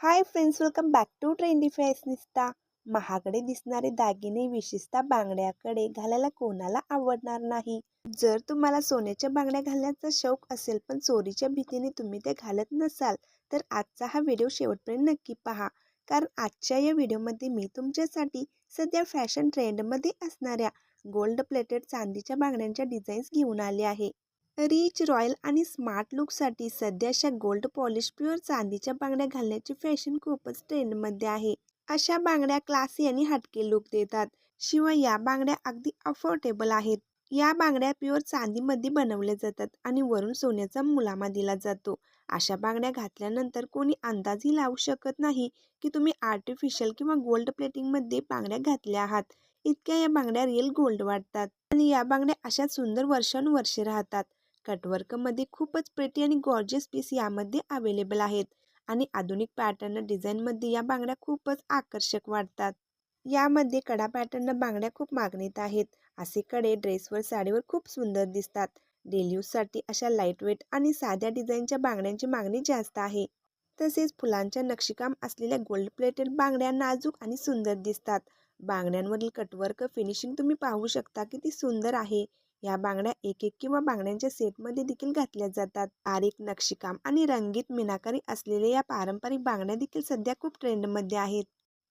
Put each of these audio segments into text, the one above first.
Hi friends welcome back to trendy fashionista महागडे दिसणारे दागिने विशेषतः बांगड्याकडे घालायला कोणाला आवडणार नाही. जर तुम्हाला सोन्याच्या बांगड्या घालण्याचा शौक असेल पण चोरीच्या भीतीने तुम्ही ते घालत नसाल तर आजचा हा व्हिडिओ शेवटपर्यंत नक्की पहा. कारण आजच्या या व्हिडिओमध्ये मी तुमच्यासाठी सध्या फॅशन ट्रेंडमध्ये असणाऱ्या गोल्ड प्लेटेड चांदीच्या बांगड्यांच्या डिझाईन्स घेऊन आले आहे. रिच रॉयल आणि स्मार्ट लुकसाठी सध्या अशा गोल्ड पॉलिश प्युअर चांदीच्या बांगड्या घालण्याची फॅशन खूपच ट्रेंडमध्ये आहे. अशा बांगड्या क्लासी आणि हटके लुक देतात. शिवाय या बांगड्या अगदी अफोर्डेबल आहेत. या बांगड्या प्युअर चांदीमध्ये बनवल्या जातात आणि वरून सोन्याचा मुलामा दिला जातो. अशा बांगड्या घातल्यानंतर कोणी अंदाजही लावू शकत नाही की तुम्ही आर्टिफिशियल किंवा गोल्ड प्लेटिंगमध्ये बांगड्या घातल्या आहात. इतक्या या बांगड्या रिअल गोल्ड वाटतात. आणि या बांगड्या अशा सुंदर वर्षानुवर्षे राहतात. कटवर्कमध्ये खूपच प्रिटी आणि गॉर्जियस पीस यामध्ये अवेलेबल आहेत. आणि आधुनिक पॅटर्न डिझाईनमध्ये या बांगड्या खूपच आकर्षक वाटतात. यामध्ये कडा पॅटर्न बांगड्या खूप मागणीत आहेत. असे कडे ड्रेसवर साडीवर खूप सुंदर दिसतात. डेली यूजसाठी अशा लाईटवेट आणि साध्या डिझाईनच्या बांगड्यांची मागणी जास्त आहे. तसेच फुलांच्या नक्षीकाम असलेल्या गोल्ड प्लेटेड बांगड्या नाजूक आणि सुंदर दिसतात. बांगड्यांवरील कटवर्क फिनिशिंग तुम्ही पाहू शकता किती सुंदर आहे. या बांगड्या एक एक किंवा बांगड्यांच्या सेटमध्ये देखील घातल्या जातात. बारीक नक्षीकाम आणि रंगीत मिनाकारी असलेल्या या पारंपरिक बांगड्या देखील सध्या खूप ट्रेंडमध्ये आहेत.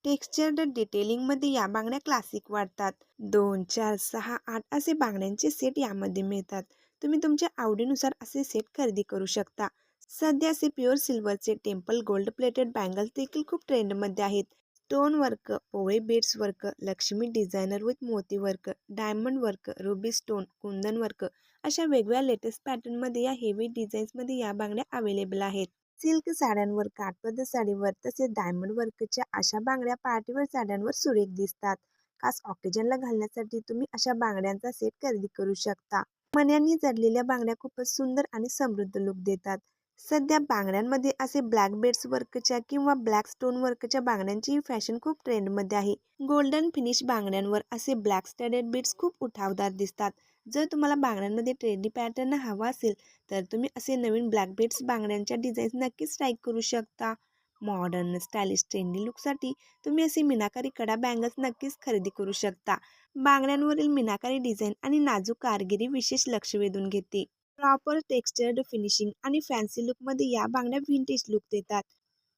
टेक्स्चर्ड डिटेलिंगमध्ये या बांगड्या क्लासिक वाटतात. दोन चार सहा आठ असे बांगड्यांचे सेट यामध्ये मिळतात. तुम्ही तुमच्या आवडीनुसार असे सेट खरेदी करू शकता. सध्या असे प्युअर सिल्वरचे टेम्पल गोल्ड प्लेटेड बँगल्स देखील खूप ट्रेंडमध्ये आहेत. स्टोन वर्क पोळे beads work Lakshmi designer with मोती work diamond work ruby stone kundan work अशा वेगवेगळ्या लेटेस्ट पॅटर्नमध्ये या हेवी डिझाईन्समध्ये या बांगड्या अवेलेबल आहेत. सिल्क साड्यांवर काठपद साडीवर तसेच डायमंड वर्कच्या अशा बांगड्या पार्टीवर साड्यांवर सुरेख दिसतात. खास ऑकेजनला घालण्यासाठी तुम्ही अशा बांगड्यांचा सेट खरेदी करू शकता. मन्यांनी जडलेल्या बांगड्या खूपच सुंदर आणि समृद्ध लुक देतात. सध्या बांगड्यांमध्ये असे ब्लॅक बेड्स वर्कच्या किंवा ब्लॅक स्टोन वर्कच्या बांगड्यांची फॅशन खूप ट्रेंडमध्ये आहे. गोल्डन फिनिश बांगड्यांवर असे ब्लॅक स्टडेड बीड्स खूप उठावदार दिसतात. जर तुम्हाला बांगड्यांमध्ये ट्रेंडी पॅटर्न हवा असेल तर तुम्ही असे नवीन ब्लॅक बेड्स बांगड्यांच्या डिझाईन्स नक्कीच ट्राय करू शकता. मॉडर्न स्टायलिश ट्रेंडी लुकसाठी तुम्ही असे मिनाकारी कडा बँगल्स नक्कीच खरेदी करू शकता. बांगड्यांवरील मिनाकारी डिझाईन आणि नाजूक कारगिरी विशेष लक्ष वेधून घेते. प्रॉपर टेक्स्चर्ड फिनिशिंग आणि फॅन्सी लुकमध्ये या बांगड्या व्हिंटेज लुक देतात.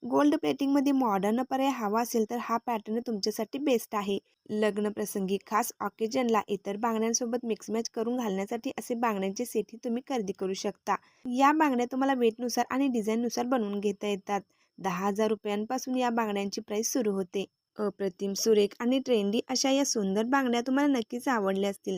गोल्ड प्लेटिंगमध्ये मॉडर्न पर्याय हवा असेल तर हा पॅटर्न तुमच्यासाठी बेस्ट आहे. लग्न प्रसंगी खास ऑकेजनला इतर बांगड्यांसोबत मिक्स मॅच करून घालण्यासाठी असे बांगड्यांचे सेटही तुम्ही खरेदी करू शकता. या बांगड्या तुम्हाला वेटनुसार आणि डिझाईननुसार बनवून घेता येतात. दहा हजार रुपयांपासून या बांगड्यांची प्राईस सुरू होते. अप्रतिम सुरेख आणि ट्रेंडी अशा या सुंदर बांगड्या तुम्हाला नक्कीच आवडल्या असतील.